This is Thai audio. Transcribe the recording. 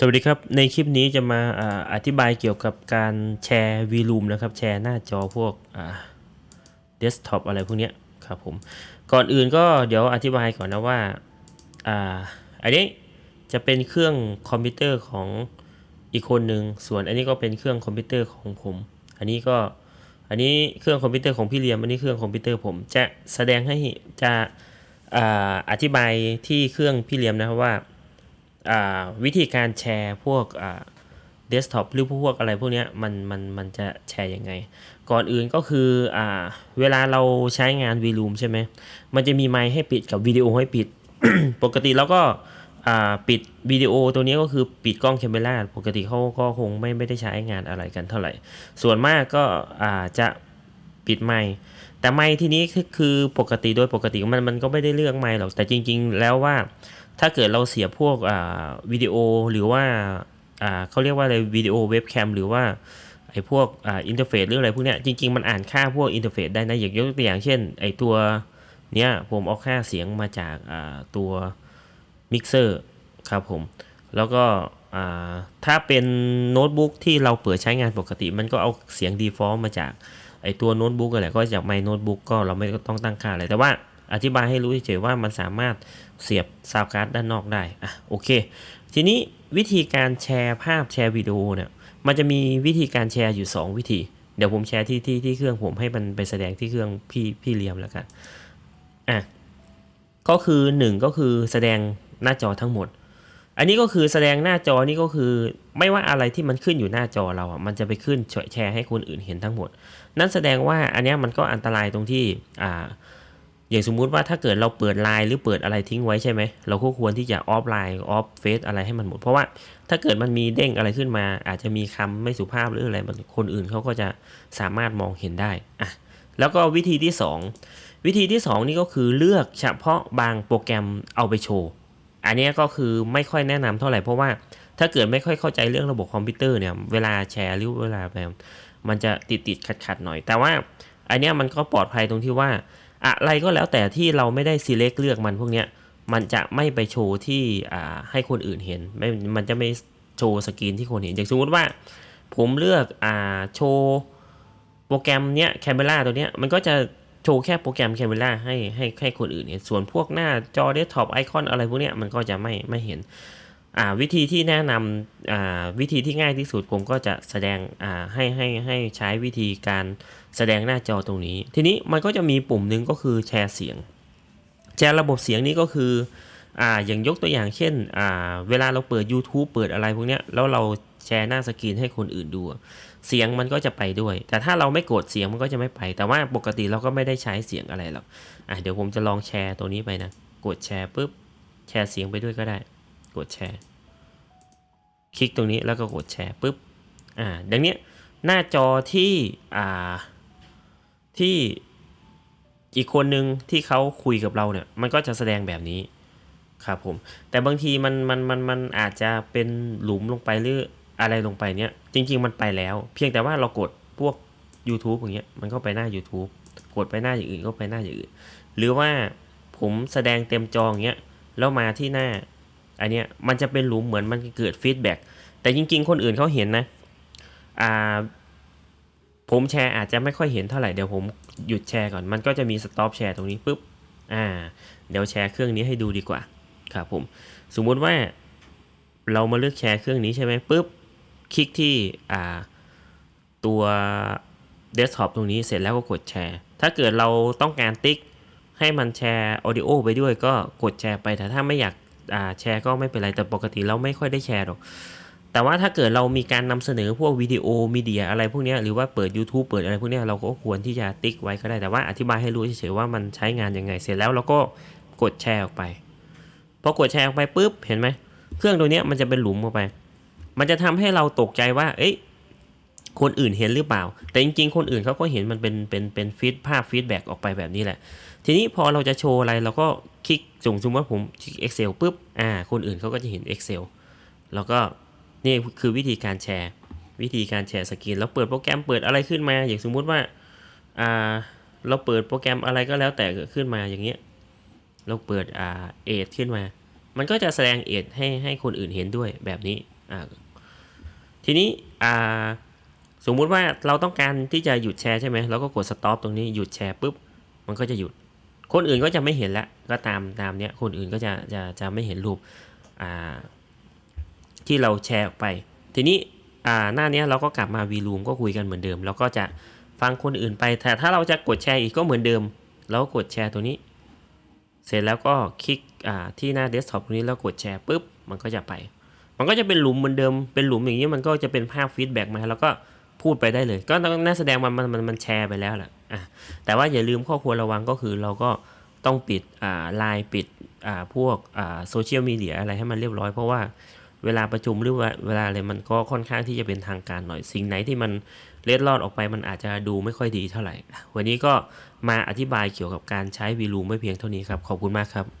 สวัสดีครับ ในคลิปนี้จะมาอธิบายเกี่ยวกับการแชร์ VLoom นะครับ แชร์หน้าจอพวกเดสก์ท็อปอะไรพวกนี้ครับผม ก่อนอื่นก็เดี๋ยวอธิบายก่อนนะว่าอันนี้จะเป็นเครื่องคอมพิวเตอร์ของอีกคนหนึ่งส่วนอันนี้ก็เป็นเครื่องคอมพิวเตอร์ของผม อันนี้ก็อันนี้เครื่องคอมพิวเตอร์ของพี่เลียมอันนี้เครื่องคอมพิวเตอร์ผมจะแสดงให้จะออธิบายที่เครื่องพี่เลียมนะครับว่า วิธีการแชร์พวกเดสก์ท็อปหรือพวกอะไรพวกนี้มันมันมันจะแชร์ยังไง ก่อนอื่นก็คืออเวลาเราใช้งาน VLoom ใช่ไหมมันจะมีไมค์ให้ปิดกับวิดีโอให้ปิด ปกติแล้วก็ปิดวิดีโอตัวนี้ก็คือปิดกล้องแคมเมราปกติเขาก็คงไม่ไม่ได้ใช้งานอะไรกันเท่าไหร่ ส่วนมากก็จะปิดไมค์ แต่ไมค์ที่นี้คือปกติโดยปกติมันมันก็ไม่ได้เลือกไมค์หรอกแต่จริง ๆ แล้วว่าถ้าเกิดเราเสียพวกวิดีโอหรือว่าเขาเรียกว่าอะไรวิดีโอเว็บแคมหรือว่าไอ้พวกอินเทอร์เฟซหรืออะไรพวกเนี้ยจริง ๆ มันอ่านค่าพวกอินเทอร์เฟซได้นะอย่างยกตัวอย่างเช่นไอ้ตัวเนี้ยผมเอาค่าเสียงมาจากตัวมิกเซอร์ครับผม แล้วก็ถ้าเป็นโน้ตบุ๊กที่เราเปิดใช้งานปกติ มันก็เอาเสียง default มาจาก ไอตัวโน้ตบุ๊กอะไรก็จากไมโน้ตบุ๊กก็เราไม่ต้องตั้งค่าอะไรแต่ว่าอธิบายให้รู้เฉยๆว่ามันสามารถเสียบซาวการ์ดด้านนอกได้อะโอเค ทีนี้วิธีการแชร์ภาพแชร์วิดีโอเนี่ยมันจะมีวิธีการแชร์อยู่ 2 วิธี เดี๋ยวผมแชร์ที่ที่ที่เครื่องผมให้มันไปแสดงที่เครื่องพี่พี่เลียมแล้วกันอะก็คือ 1 ก็คือแสดงหน้าจอทั้งหมด อันนี้ก็คือแสดงหน้าจอนี่ก็คือไม่ว่าอะไรที่มันขึ้นอยู่หน้าจอเราอะมันจะไปขึ้นแชร์ให้คนอื่นเห็นทั้งหมด นั่นแสดงว่าอันนี้มันก็อันตรายตรงที่อ่าอย่างสมมุติว่าถ้าเกิดเราเปิดไลน์หรือเปิดอะไรทิ้งไว้ใช่ไหมเราก็ควรที่จะออฟไลน์ออฟเฟซอะไรให้มันหมด เพราะว่าถ้าเกิดมันมีเด้งอะไรขึ้นมา อาจจะมีคำไม่สุภาพหรืออะไรมันคนอื่นเขาก็จะสามารถมองเห็นได้อะแล้วก็วิธีที่ 2 วิธีที่ 2 นี่ก็คือเลือกเฉพาะบางโปรแกรมเอาไปโชว์ อันนี้ก็คือไม่ค่อยแนะนำเท่าไหร่เพราะว่าถ้าเกิดไม่ค่อยเข้าใจเรื่องระบบคอมพิวเตอร์เนี่ยเวลาแชร์หรือเวลาแบบมันจะติดติดขัดขัดหน่อย แต่ว่าอันนี้มันก็ปลอดภัยตรงที่ว่า อะไรก็แล้วแต่ที่เราไม่ได้ select เลือกมันพวกเนี้ยมันจะไม่ไปโชว์ที่อ่าให้คนอื่นเห็นไม่มันจะไม่โชว์สกรีนที่คนเห็นอย่างสมมติว่า ผมเลือกอ่าโชว์โปรแกรมเนี้ยแคมเ e ราตัวเนี้ยมันก็จะ ว์แค่โปรแกรมแคมเ e ราให้ให้ให้คนอื่นเห็นส่วนพวกหน้าจอเดสก์ท็อปไอคอนอะไรพวกเนี้ยมันก็จะไม่ไม่เห็นอ่าวิธีที่แนะนำอ่าวิธีที่ง่ายที่สุดผมก็จะแสดงอ่าให้ให้ให้ใช้วิธีการแสดงหน้าจอตรงนี้ ทีนี้มันก็จะมีปุ่มหนึ่งก็คือแชร์เสียง แชร์ระบบเสียงนี้ก็คืออ่าอย่างยกตัวอย่างเช่นอ่าเวลาเราเปิด YouTube เปิดอะไรพวกเนี้ยแล้วเรา แชร์หน้าสกรีนให้คนอื่นดู เสียงมันก็จะไปด้วย แต่ถ้าเราไม่กดเสียงมันก็จะไม่ไป แต่ว่าปกติเราก็ไม่ได้ใช้เสียงอะไรหรอกอะเดี๋ยวผมจะลองแชร์ตัวนี้ไปนะ กดแชร์ปุ๊บ แชร์เสียงไปด้วยก็ได้ กดแชร์ คลิกตรงนี้แล้วก็กดแชร์ปุ๊บ อ่า ดังนี้หน้าจอที่ อ่า ที่อีกคนหนึ่งที่เขาคุยกับเราเนี่ย มันก็จะแสดงแบบนี้ครับผม แต่บางทีมันมันมันมันอาจจะเป็นหลุมลงไปหรือ อะไรลงไปเนี่ยจริง ๆ มันไปแล้ว เพียงแต่ว่าเรากดพวก YouTube อย่างเงี้ยมันก็ไปหน้า YouTube กดไปหน้าอย่างอื่นก็ไปหน้าอย่างอื่น หรือว่าผมแสดงเต็มจออย่างเงี้ยแล้วมาที่หน้าอันเนี้ยมันจะเป็นหลุมเหมือนมันเกิดฟีดแบ็กแต่จริง ๆ คนอื่นเขาเห็นนะอ่าผมแชร์อาจจะไม่ค่อยเห็นเท่าไหร่เดี๋ยวผมหยุดแชร์ก่อนมันก็จะมีสต็อปแชร์ตรงนี้ปุ๊บอ่าเดี๋ยวแชร์เครื่องนี้ให้ดูดีกว่าครับผม สมมุติว่าเรามาเลือกแชร์เครื่องนี้ใช่ไหมปุ๊บ คลิกที่ตัวเดสก์ท็อปตรงนี้เสร็จแล้วก็กดแชร์ ถ้าเกิดเราต้องการติ๊กให้มันแชร์ออดิโอไปด้วยก็กดแชร์ไปแต่ถ้าไม่อยากแชร์ก็ไม่เป็นไรแต่ปกติเราไม่ค่อยได้แชร์หรอกแต่ว่าถ้าเกิดเรามีการนำเสนอพวกวิดีโอมีเดียอะไรพวกนี้หรือว่าเปิด YouTube เปิดอะไรพวกนี้เราก็ควรที่จะติ๊กไว้ก็ได้แต่ว่าอธิบายให้รู้เฉยๆว่ามันใช้งานยังไงเสร็จแล้วเราก็กดแชร์ออกไปพอกดแชร์ออกไปปุ๊บเห็นไหมเครื่องตัวนี้มันจะเป็นหลุมออกไป มันจะทำให้เราตกใจว่า เอ้ยคนอื่นเห็นหรือเปล่า แต่จริงๆ คนอื่นเขาก็เห็นมันเป็นเป็นเป็นฟีดภาพฟีดแบ็กออกไปแบบนี้แหละ ทีนี้พอเราจะโชว์อะไรเราก็คลิกส่งสมมติว่าผมคลิก Excel ปุ๊บ อ่า คนอื่นเขาก็จะเห็น Excel แล้วก็นี่คือวิธีการแชร์ วิธีการแชร์สกรีนแล้วเปิดโปรแกรมเปิดอะไรขึ้นมา อย่างสมมุติว่า อ่า เราเปิดโปรแกรมอะไรก็แล้วแต่ขึ้นมาอย่างเงี้ย เราเปิดอ่าเอทขึ้นมา มันก็จะแสดงเอทให้ให้คนอื่นเห็นด้วยแบบนี้ อ่า ทีนี้อ่าสมมุติว่าเราต้องการที่จะหยุดแชร์ใช่ไหมเราก็กด stop ตรงนี้หยุดแชร์ปุ๊บ มันก็จะหยุด คนอื่นก็จะไม่เห็นละก็ตามตามเนี้ยคนอื่นก็จะจะจะไม่เห็นรูปอ่าที่เราแชร์ออกไป ทีนี้อ่าหน้านี้เราก็กลับมา VRoom ก็คุยกันเหมือนเดิม แล้วก็จะฟังคนอื่นไป แต่ถ้าเราจะกดแชร์อีกก็เหมือนเดิมเราก็กดแชร์ตัวนี้ เสร็จแล้วก็คลิกที่หน้าเดสก์ท็อปตรงนี้แล้วกดแชร์ปุ๊บ มันก็จะไป มันก็จะเป็นหลุมเหมือนเดิมเป็นหลุมอย่างนี้มันก็จะเป็นภาพฟีดแบ็กมาแล้วก็พูดไปได้เลย ก็ต้องน่าแสดงมันมันมันมันแชร์ไปแล้วแหละอะแต่ว่าอย่าลืมข้อควรระวังก็คือเราก็ต้องปิดอ่าไลน์ปิดอ่าพวกอ่าโซเชียลมีเดียอะไรให้มันเรียบร้อยเพราะว่าเวลาประชุมหรือว่าเวลาอะไรมันก็ค่อนข้างที่จะเป็นทางการหน่อยสิ่งไหนที่มันเล็ดลอดออกไปมันอาจจะดูไม่ค่อยดีเท่าไหร่ วันนี้ก็มาอธิบายเกี่ยวกับการใช้วีลูไม่เพียงเท่านี้ครับ ขอบคุณมากครับ